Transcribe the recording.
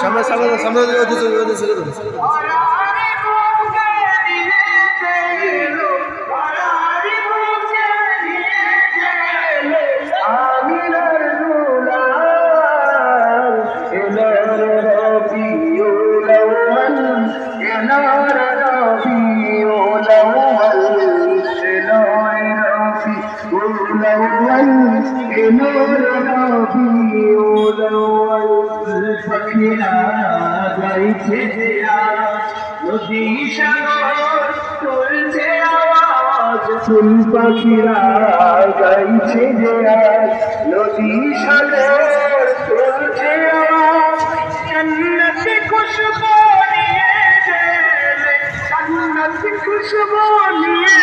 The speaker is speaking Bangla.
সামনে সামনে সামনে ওদিকে এনার রবিউল আউয়াল। পাখিরা গাইছে যে আজ, নদী সাগর তুলছে আওয়াজ ফুল পাখিরা গাইছে যে আজ নদী সাগর তুলছে আওয়াজ জন্নতি খুশবু নিয়ে গেলে জন্নতি খুশবু নিয়ে